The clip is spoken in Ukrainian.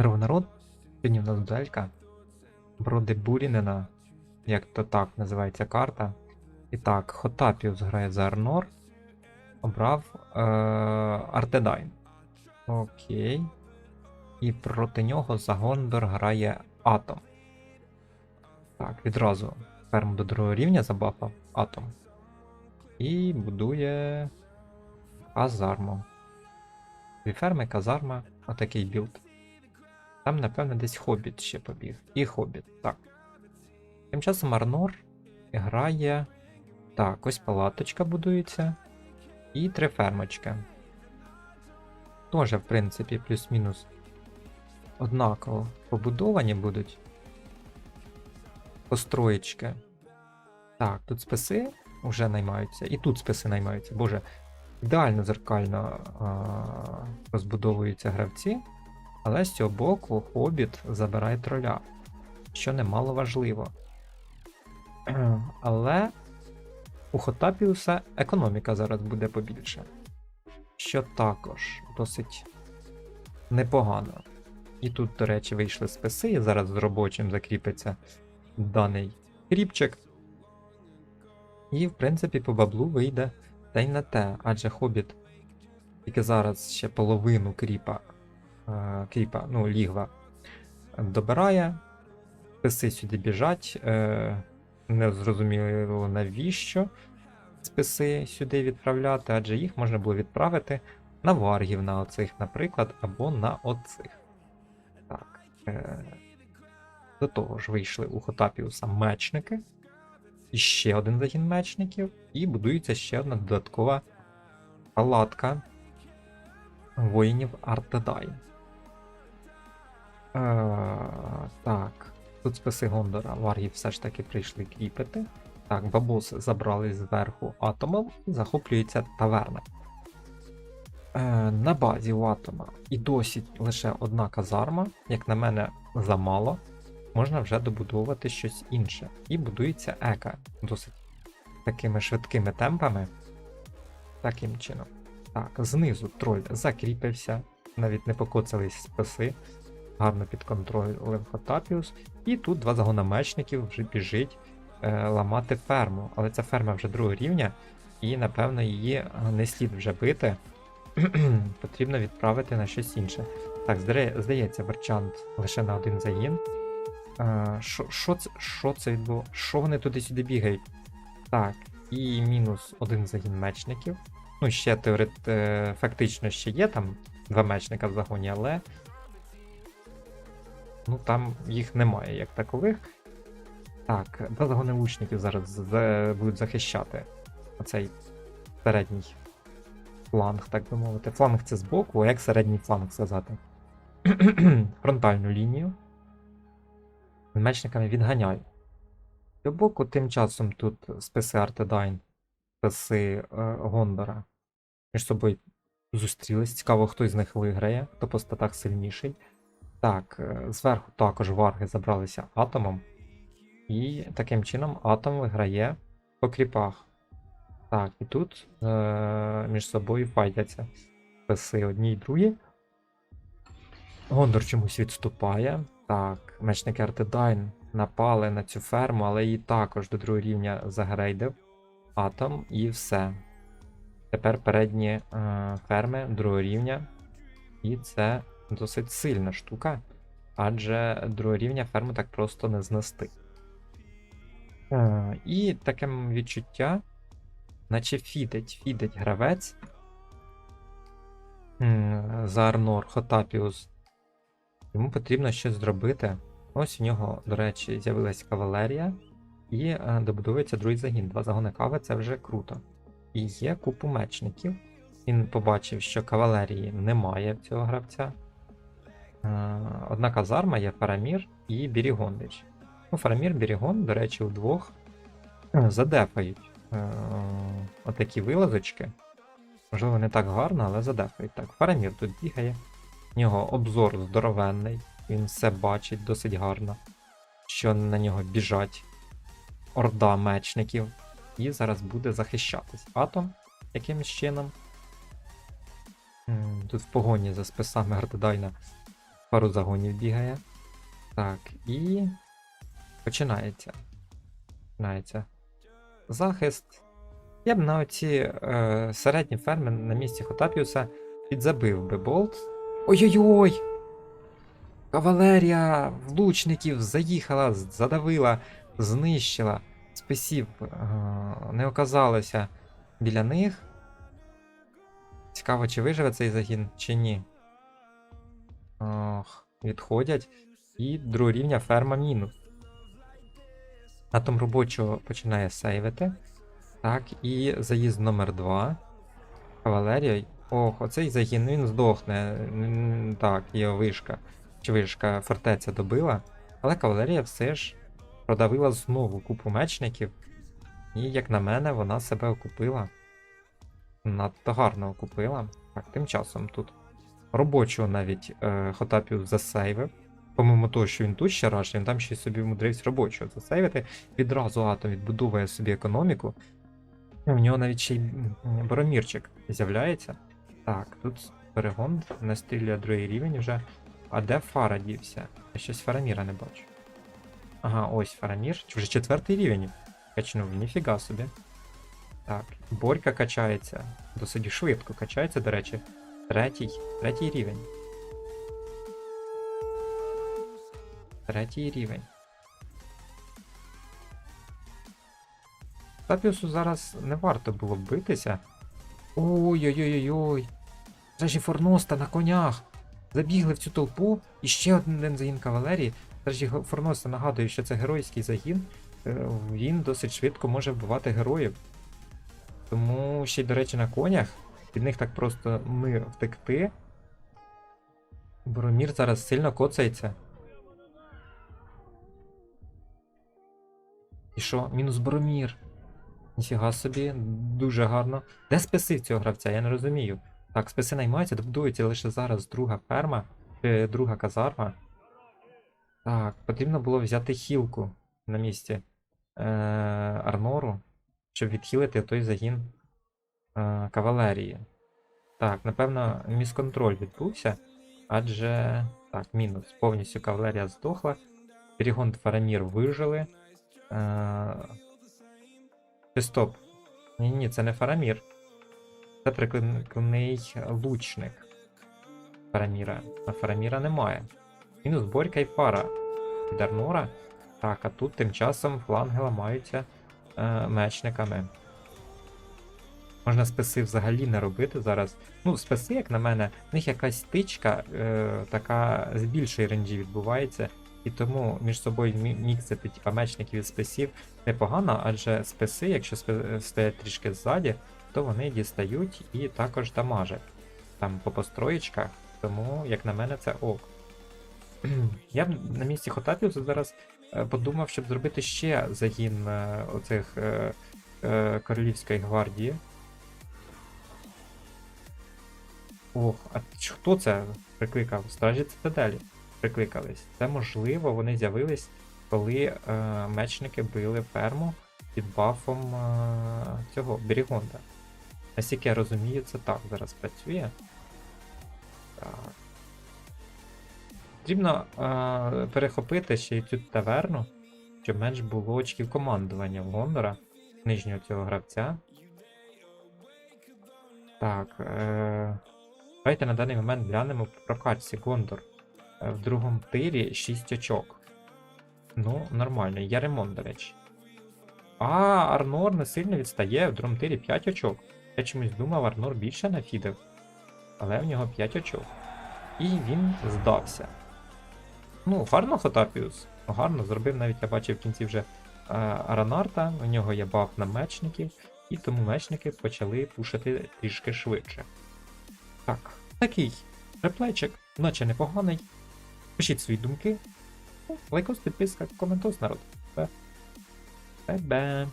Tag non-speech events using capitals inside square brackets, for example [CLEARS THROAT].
Здорово, народ. Сьогодні в нас дуелька проти Бурінена, як то так називається карта. І так, Хотапіус грає за Арнор. Обрав е- Артедайн. Окей. І проти нього за Гондор грає Атом. Так, відразу ферму до другого рівня забафав Атом. І будує казарму. Дві ферми, казарма, отакий білд. Там, напевно, десь хобіт ще побіг. І хобіт, так. Тим часом Арнор грає. Так, ось палаточка будується. І три фермочки. Тоже, в принципі, плюс-мінус однаково побудовані будуть. Построєчки. Так, тут списи вже наймаються. І тут списи наймаються. Боже, ідеально зеркально а, розбудовуються гравці. Але з цього боку хобіт забирає троля, що немало важливо. [CLEARS THROAT] Але у Хотапіуса економіка зараз буде побільше. Що також досить непогано. І тут, до речі, вийшли списи, і зараз з робочим закріпиться даний кріпчик. І, в принципі, по баблу вийде та й на те, адже хобіт тільки зараз ще половину кріпа кріпа, ну, лігва добирає. Списи сюди біжать. Е, не зрозуміло навіщо списи сюди відправляти, адже їх можна було відправити на варгів на оцих, наприклад, або на оцих. Так. Е, до того ж, вийшли у Хотапіуса мечники. І ще один загін мечників, і будується ще одна додаткова палатка воїнів Артедайн. Е, так, тут списи Гондора, варги все ж таки прийшли кріпити. Так, бабуси забрали зверху атомом захоплюється таверна. Е, на базі у атома і досі лише одна казарма, як на мене, замало. Можна вже добудовувати щось інше. І будується ека досить такими швидкими темпами. Таким чином. Так, знизу троль закріпився, навіть не покоцались списи гарно під контролем Хотапіус. І тут два загона вже біжить е, ламати ферму. Але ця ферма вже другого рівня, і, напевно, її е, не слід вже бити. [CLEARS THROAT] Потрібно відправити на щось інше. Так, здається, Верчант лише на один загін. Е, Що що це що це відбуло? Що вони туди-сюди бігають? Так, і мінус один загін мечників. Ну, ще теорет, е, фактично ще є там два мечника в загоні, але Ну там їх немає як такових. Так, два загони лучників зараз за- будуть захищати оцей середній фланг, так би мовити. Фланг це збоку, а як середній фланг сказати? [CLEARS THROAT] Фронтальну лінію. З мечниками відганяють. З цього боку, тим часом тут списи Артедайн, списи е, Гондора між собою зустрілись. Цікаво, хто з них виграє, хто по статах сильніший. Так, е, зверху також варги забралися атомом. І таким чином атом виграє по кріпах. Так, і тут е- між собою файтяться списи одні й другі. Гондор чомусь відступає. Так, мечники Артедайн напали на цю ферму, але її також до другого рівня загрейдив атом і все. Тепер передні е, ферми другого рівня. І це досить сильна штука, адже другого рівня ферму так просто не знести. Е, і таке відчуття, наче фідить, фідить гравець за Арнор Хотапіус. Йому потрібно щось зробити. Ось у нього, до речі, з'явилась кавалерія, і е, добудовується другий загін. Два загони кави це вже круто. І є купу мечників. Він побачив, що кавалерії немає в цього гравця. Е, Одна казарма є Фарамір і Бірігондич. Ну, Фарамір, Бірігон, до речі, удвох е, задефають е, отакі вилазочки. Можливо, не так гарно, але задефають. Так, Фарамір тут бігає. В нього обзор здоровенний, він все бачить досить гарно, що на нього біжать орда мечників. І зараз буде захищатись атом якимось чином. Тут в погоні за списами Гардедайна Пару загонів бігає. Так, і починається. Починається. Захист. Я б на оці е, середні ферми на місці Хотапіуса підзабив би болт. Ой-ой-ой! Кавалерія влучників заїхала, задавила, знищила. Списів е, не оказалося біля них. Цікаво, чи виживе цей загін, чи ні. Відходять. І другого рівня ферма мінус. Атом робочого починає сейвити. Так, і заїзд номер 2. Кавалерія. Ох, оцей загін він здохне. Так, є вишка. Чи вишка фортеця добила. Але кавалерія все ж продавила знову купу мечників. І, як на мене, вона себе окупила. Надто гарно окупила. Так, тим часом тут робочого навіть е, Хотапів засейвив. Помимо того, що він тут ще раш, він там ще собі вмудрився робочого засейвити. Відразу атом відбудовує собі економіку. В нього навіть ще й Боромірчик з'являється. Так, тут перегон настрілює другий рівень вже. А де Фара дівся? Я щось Фараміра не бачу. Ага, ось Фарамір. Вже четвертий рівень? Качнув, ніфіга собі. Так, Борька качається. Досить швидко качається, до речі. Третій, третій рівень. Третій рівень. Тапіусу зараз не варто було битися. Ой-ой-ой-ой. Зараз же Форноста на конях. Забігли в цю толпу. І ще один загін кавалерії. Же Форноста нагадую, що це геройський загін. Е, Він досить швидко може вбивати героїв. Тому ще й, до речі, на конях. Від них так просто ми втекти. Боромір зараз сильно коцається. І що? Мінус Боромір. Ніфіга собі, дуже гарно. Де списи цього гравця? Я не розумію. Так, списи наймаються, добудується лише зараз друга ферма, е, друга казарма. Так, потрібно було взяти хілку на місці е, Арнору, щоб відхилити той загін е, кавалерії. Так, напевно, місконтроль відбувся, адже. Так, мінус. Повністю кавалерія здохла. Перегон Фарамір вижили. Е, чи стоп? Ні, ні, це не Фарамір. Це прикладний лучник Фараміра. А Фараміра немає. Мінус Борька і Фара від Арнора. Так, а тут тим часом фланги ламаються е, мечниками. Можна списи взагалі не робити зараз. Ну, списи, як на мене, в них якась тичка е, така з більшої ренджі відбувається. І тому між собою міксити типа мечників і списів непогано, адже списи, якщо спи- стоять трішки ззаді, то вони дістають і також дамажать там по построєчках, тому, як на мене, це ок. [CLEARS THROAT] Я б на місці Хотапіуса зараз е, подумав, щоб зробити ще загін е, оцих е, Королівської гвардії. Ох, а хто це прикликав? Стражі цитаделі прикликались. Це можливо, вони з'явились, коли е, мечники били ферму під бафом е, цього Берігонда. Наскільки я розумію, це так зараз працює. Так. Потрібно е, перехопити ще й цю таверну, щоб менш було очків командування в Гондора, нижнього цього гравця. Так. Е, давайте на даний момент глянемо по прокачці Гондор. Е, В другому тирі 6 очок. Ну, нормально, є ремонт, до речі. А, Арнор не сильно відстає, в другому тирі 5 очок. Я чомусь думав, Арнор більше нафідив. Але в нього 5 очок. І він здався. Ну, гарно Хотапіус. Гарно зробив, навіть я бачив в кінці вже е, Аранарта, у нього є баф на мечників, і тому мечники почали пушити трішки швидше. Так, такий реплейчик, наче непоганий. Пишіть свої думки. Лайкос, підписка, коментос, народ. Бе-бе.